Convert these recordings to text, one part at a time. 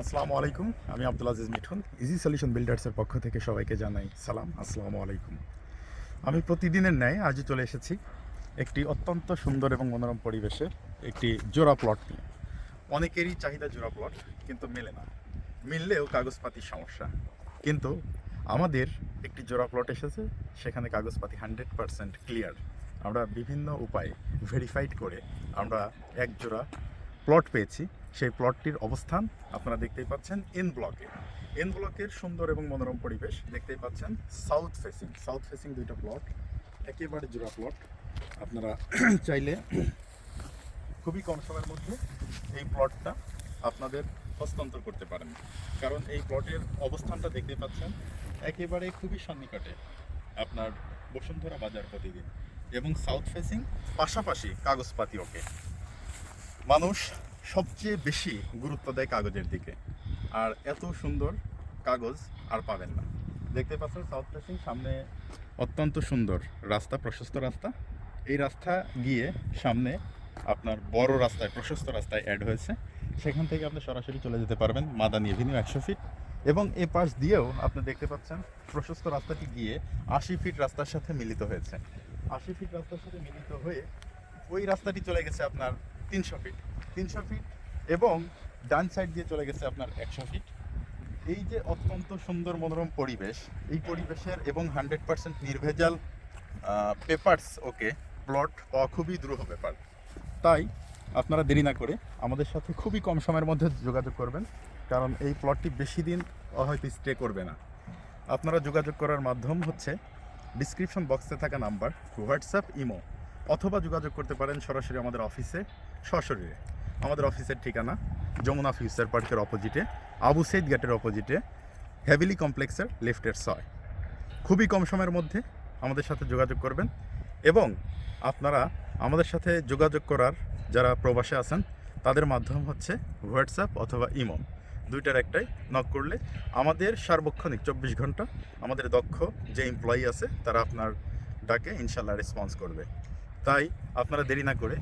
আসসালামু আলাইকুম, আমি আব্দুল আজিজ মিঠুন ইজি সলিউশন বিল্ডার্সের পক্ষ থেকে সবাইকে জানাই সালাম, আসসালামু আলাইকুম। আমি প্রতিদিনের ন্যায় আজও চলে এসেছি একটি অত্যন্ত সুন্দর এবং মনোরম পরিবেশের একটি জোড়া প্লট নিয়ে। অনেকেরই চাহিদা জোড়া প্লট কিন্তু মেলে না। মিললেও কাগজপাতির সমস্যা। কিন্তু আমাদের একটি জোড়া প্লট এসেছে, সেখানে কাগজপাতি হান্ড্রেড পারসেন্ট ক্লিয়ার আমরা বিভিন্ন উপায়ে ভেরিফাইড করে আমরা এক জোড়া প্লট পেয়েছি। সেই প্লটটির অবস্থান আপনারা দেখতেই পাচ্ছেন এন ব্লকে এন ব্লকের সুন্দর এবং মনোরম পরিবেশ দেখতেই পাচ্ছেন সাউথ ফেসিং সাউথ ফেসিং দুইটা প্লট একেবারে জোড়া প্লট আপনারা চাইলে খুবই কম সময়ের মধ্যে এই প্লটটা আপনাদের হস্তান্তর করতে পারেন। কারণ এই প্লটের অবস্থানটা দেখতে পাচ্ছেন একেবারে খুবই সন্নিকটে আপনার বসুন্ধরা বাজার প্রতিদিন এবং সাউথ ফেসিং পাশাপাশি কাগজপাতি ওকে। মানুষ সবচেয়ে বেশি গুরুত্ব দেয় কাগজের দিকে। আর এত সুন্দর কাগজ আর পাবেন না। দেখতে পাচ্ছেন সাউথ ফেসিং সামনে অত্যন্ত সুন্দর রাস্তা, প্রশস্ত রাস্তা। এই রাস্তা গিয়ে সামনে আপনার বড় রাস্তায়, প্রশস্ত রাস্তায় অ্যাড হয়েছে। সেখান থেকে আপনি সরাসরি চলে যেতে পারবেন মাদানি এভিনিউ একশো ফিট এবং এ পাশ দিয়েও আপনি দেখতে পাচ্ছেন, প্রশস্ত রাস্তাটি গিয়ে আশি ফিট রাস্তার সাথে মিলিত হয়েছে। আশি ফিট রাস্তার সাথে মিলিত হয়ে ওই রাস্তাটি চলে গেছে আপনার তিনশো ফিট তিনশো ফিট এবং ডান সাইড দিয়ে চলে গেছে আপনার একশো ফিট এই যে অত্যন্ত সুন্দর মনোরম পরিবেশ, এই পরিবেশের এবং হান্ড্রেড পার্সেন্ট নির্ভেজাল পেপারস ওকে প্লট পাওয়া খুবই দ্রুহ ব্যাপার। তাই আপনারা দেরি না করে আমাদের সাথে খুবই কম সময়ের মধ্যে যোগাযোগ করবেন, কারণ এই প্লটটি বেশি দিন হয়তো স্টে করবে না। আপনারা যোগাযোগ করার মাধ্যম হচ্ছে ডিসক্রিপশন বক্সে থাকা নাম্বার হোয়াটসঅ্যাপ, ইমো, অথবা যোগাযোগ করতে পারেন সরাসরি আমাদের অফিসে সশরীরে। আমাদের অফিসের ঠিকানা যমুনা ফিউচার পার্কের অপোজিটে, আবু সৈদ গেটের অপোজিটে হ্যাভিলি কমপ্লেক্সের লেফটের ছয়। খুবই কম সময়ের মধ্যে আমাদের সাথে যোগাযোগ করবেন এবং আপনারা আমাদের সাথে যোগাযোগ করার যারা প্রবাসে আছেন, তাদের মাধ্যম হচ্ছে হোয়াটসঅ্যাপ অথবা ইমো। দুইটার একটাই নক করলে আমাদের সার্বক্ষণিক চব্বিশ ঘণ্টা আমাদের দক্ষ যে এমপ্লয়ি আছে, তারা আপনার ডাকে ইনশাল্লাহ রেসপন্স করবে। তাই আপনারা দেরি না করে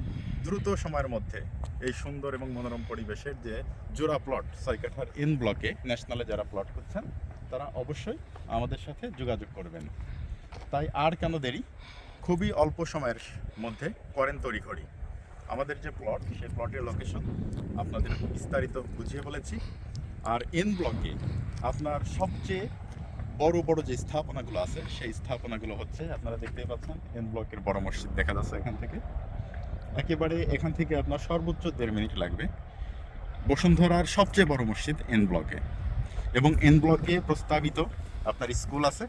দ্রুত সময়ের মধ্যে এই সুন্দর এবং মনোরম পরিবেশের যে জোড়া প্লট সৈকাঠার ইন ব্লকে ন্যাশনালে যারা প্লট করছেন, তারা অবশ্যই আমাদের সাথে যোগাযোগ করবেন। তাই আর কেন দেরি? খুবই অল্প সময়ের মধ্যে করেন তড়িঘড়ি। আমাদের যে প্লট সেই প্লটের লোকেশন আপনাদের বিস্তারিত বুঝিয়ে বলেছি। আর এন ব্লকে আপনার সবচেয়ে বড় বড় যে স্থাপনাগুলো আছে, সেই স্থাপনাগুলো হচ্ছে, আপনারা দেখতেই পাচ্ছেন এন ব্লকের বড় মসজিদ দেখা যাচ্ছে এখান থেকে। একেবারে এখান থেকে আপনার সর্বোচ্চ দেড় মিনিট লাগবে। বসুন্ধরার সবচেয়ে বড় মসজিদ এন ব্লকে। এবং এন ব্লকে প্রস্তাবিত আপনার স্কুল আছে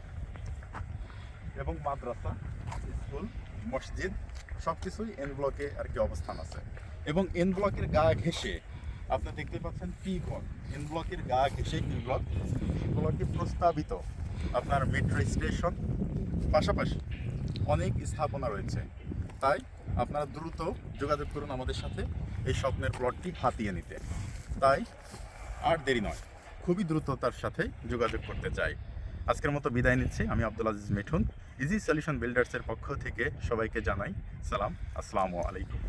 এবং মাদ্রাসা, স্কুল, মসজিদ সব কিছুই এন ব্লকে আর কি অবস্থান আছে। এবং এন ব্লকের গা ঘেঁষে আপনি দেখতে পাচ্ছেন পি ব্লক। এন ব্লকের গা ঘেঁষে পি ব্লক। পি ব্লকে প্রস্তাবিত আপনার মেট্রো স্টেশন। পাশাপাশি অনেক স্থাপনা রয়েছে। তাই আপনারা দ্রুত যোগাযোগ করুন আমাদের সাথে এই স্বপ্নের প্লটটি হাতিয়ে নিতে। তাই আর দেরি নয়, খুবই দ্রুততার সাথে যোগাযোগ করতে চাই। আজকের মতো বিদায় নিচ্ছি, আমি আব্দুল আজিজ মিঠুন ইজি সলিউশন বিল্ডার্সের পক্ষ থেকে সবাইকে জানাই সালাম, আসসালামু আলাইকুম।